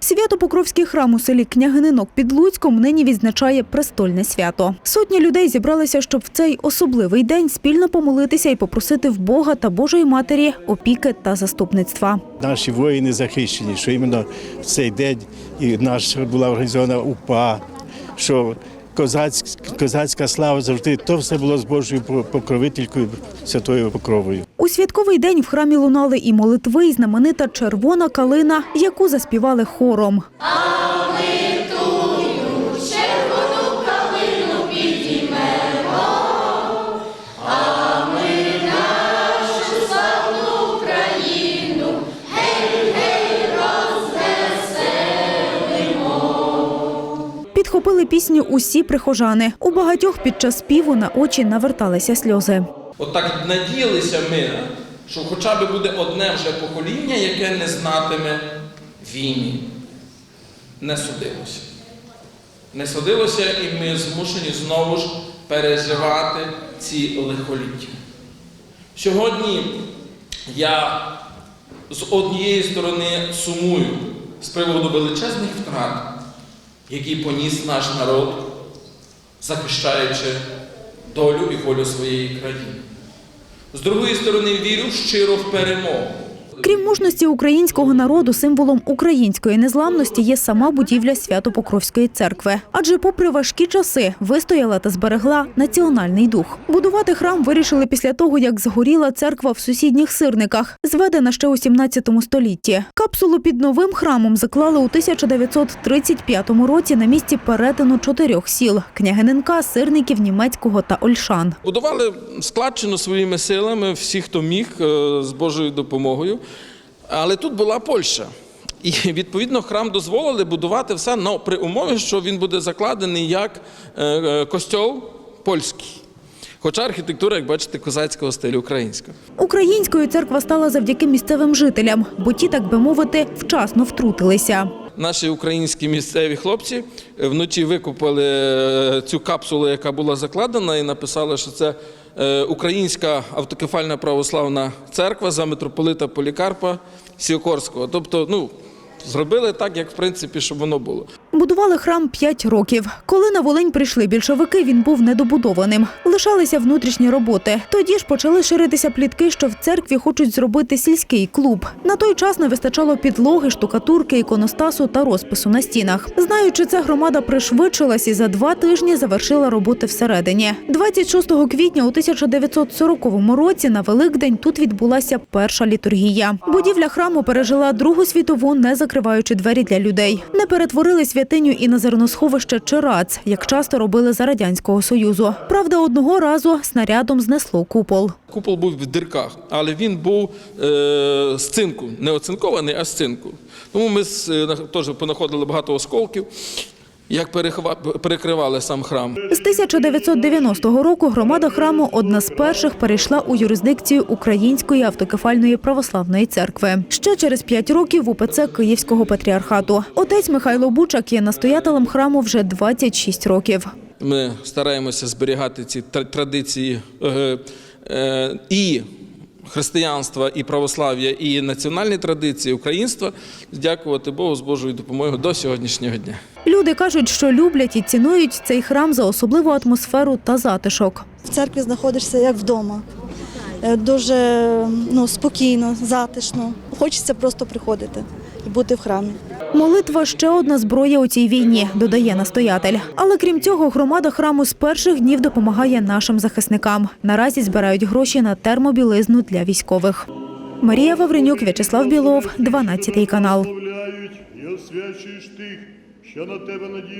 Свято-Покровський храм у селі Княгининок під Луцьком нині відзначає престольне свято. Сотні людей зібралися, щоб в цей особливий день спільно помолитися і попросити в Бога та Божої Матері опіки та заступництва. Наші воїни захищені, що іменно в цей день і наша була організована УПА, що козацьк- козацька слава завжди то все було з Божою покровителькою, святою покровою. У святковий день в храмі лунали і молитви, і знаменита червона калина, яку заспівали хором. Підхопили пісню усі прихожани. У багатьох під час співу на очі наверталися сльози. От надіялися ми, що хоча б буде одне вже покоління, яке не знатиме війни. Не судилося. Не судилося, і ми змушені знову ж переживати ці лихоліття. Сьогодні я з однієї сторони сумую з приводу величезних втрат, які поніс наш народ, захищаючи долю і волю своєї країни. З другої сторони, вірю щиро в перемогу. Крім мужності українського народу, символом української незламності є сама будівля Свято-Покровської церкви. Адже, попри важкі часи, вистояла та зберегла національний дух. Будувати храм вирішили після того, як згоріла церква в сусідніх сирниках, зведена ще у 17 столітті. Капсулу під новим храмом заклали у 1935 році на місці перетину чотирьох сіл – Княгининка, Сирників, Німецького та Ольшан. Будували складчину своїми силами, всі, хто міг, е, з Божою допомогою. Але тут була Польща. І відповідно храм дозволили будувати все но при умові, що він буде закладений як е, е, костьол польський. Хоча архітектура, як бачите, козацького стилю українська. Українською церква стала завдяки місцевим жителям, бо ті, так би мовити, вчасно втрутилися. Наші українські місцеві хлопці е, вночі викопали е, цю капсулу, яка була закладена, і написали, що це Українська автокефальна православна церква за митрополита Полікарпа Сіокорського. Тобто, ну, зробили так, як в принципі, щоб воно було. Будували храм п'ять років. Коли на Волинь прийшли більшовики, він був недобудованим. Лишалися внутрішні роботи. Тоді ж почали ширитися плітки, що в церкві хочуть зробити сільський клуб. На той час не вистачало підлоги, штукатурки, іконостасу та розпису на стінах. Знаючи це, громада пришвидшилась і за два тижні завершила роботи всередині. 26 квітня у 1940 році на Великдень тут відбулася перша літургія. Будівля храму пережила Другу світову, не закриваючи двері для людей. Не перетворили святиню і на зерносховище Чирац, як часто робили за радянського союзу. Правда, одного разу снарядом знесло купол. Купол був в дирках, але він був е, з цинку, не оцинкований, а з цинку. Тому ми з- е, теж понаходили багато осколків, як перекривали сам храм. З 1990 року громада храму одна з перших перейшла у юрисдикцію Української автокефальної православної церкви. Ще через п'ять років УПЦ Київського патріархату. Отець Михайло Бучак є настоятелем храму вже 26 років. Ми стараємося зберігати ці традиції е, е, і християнства, і православ'я, і національні традиції українства. Дякувати Богу з Божою допомогою до сьогоднішнього дня. Люди кажуть, що люблять і цінують цей храм за особливу атмосферу та затишок. В церкві знаходишся як вдома. Е, Дуже ну, спокійно, затишно. Хочеться просто приходити і бути в храмі. Молитва ще одна зброя у цій війні, додає настоятель. Але крім цього, громада храму з перших днів допомагає нашим захисникам. Наразі збирають гроші на термобілизну для військових. Марія Вавренюк, В'ячеслав Білов, 12 канал. Що на тебе надіються.